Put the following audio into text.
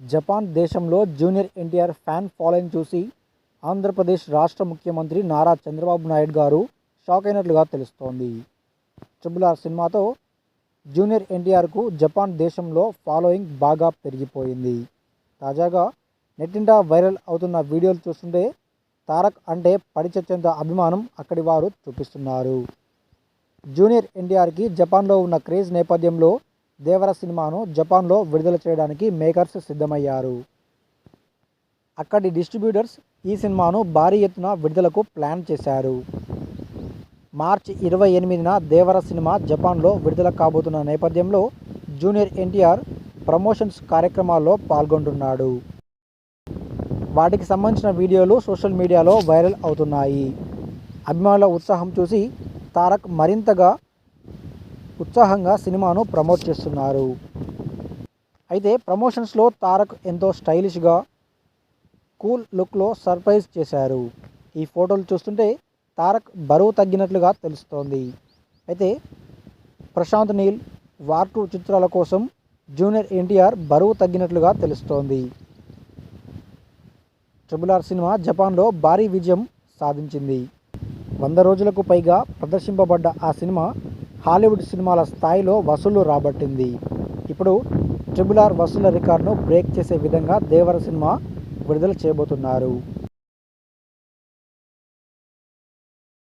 Japan దేశంలో junior NTR fan following చూసి ఆంధ్రప్రదేశ్ రాష్ట్ర ముఖ్యమంత్రి నారా చంద్రబాబు నాయుడు గారు షాక్ అయినట్లుగా తెలుస్తోంది. ట్రిబుల్ ఆర్ సినిమాతో జూనియర్ ఎన్టీఆర్కు జపాన్ దేశంలో ఫాలోయింగ్ బాగా పెరిగిపోయింది. తాజాగా నెట్టింటా వైరల్ అవుతున్న వీడియోలు చూస్తుంటే తారక్ అంటే పడిచచ్చేంత అభిమానం అక్కడి వారు చూపిస్తున్నారు. జూనియర్ ఎన్టీఆర్కి జపాన్లో ఉన్న క్రేజ్ నేపథ్యంలో దేవర సినిమాను జపాన్లో విడుదల చేయడానికి మేకర్స్ సిద్ధమయ్యారు. అక్కడి డిస్ట్రిబ్యూటర్స్ ఈ సినిమాను భారీ ఎత్తున విడుదలకు ప్లాన్ చేశారు. మార్చి ఇరవై ఎనిమిదిన దేవర సినిమా జపాన్లో విడుదల కాబోతున్న నేపథ్యంలో జూనియర్ ఎన్టీఆర్ ప్రమోషన్స్ కార్యక్రమాల్లో పాల్గొంటున్నాడు. వాటికి సంబంధించిన వీడియోలు సోషల్ మీడియాలో వైరల్ అవుతున్నాయి. అభిమానుల ఉత్సాహం చూసి తారక్ మరింతగా ఉత్సాహంగా సినిమాను ప్రమోట్ చేస్తున్నారు. అయితే ప్రమోషన్స్లో తారక్ ఎంతో స్టైలిష్గా కూల్ లుక్లో సర్ప్రైజ్ చేశారు. ఈ ఫోటోలు చూస్తుంటే తారక్ బరువు తగ్గినట్లుగా తెలుస్తోంది. అయితే ప్రశాంత్ నీల్ వార్ టూ చిత్రాల కోసం జూనియర్ ఎన్టీఆర్ బరువు తగ్గినట్లుగా తెలుస్తోంది. ట్రిబుల్ ఆర్ సినిమా జపాన్లో భారీ విజయం సాధించింది. వంద రోజులకు పైగా ప్రదర్శింపబడ్డ ఆ సినిమా హాలీవుడ్ సినిమాల స్థాయిలో వసూళ్ళు రాబట్టింది. ఇప్పుడు ట్రిపుల్ ఆర్ వసూళ్ళ రికార్డును బ్రేక్ చేసే విధంగా దేవర సినిమా విడుదల చేయబోతున్నారు.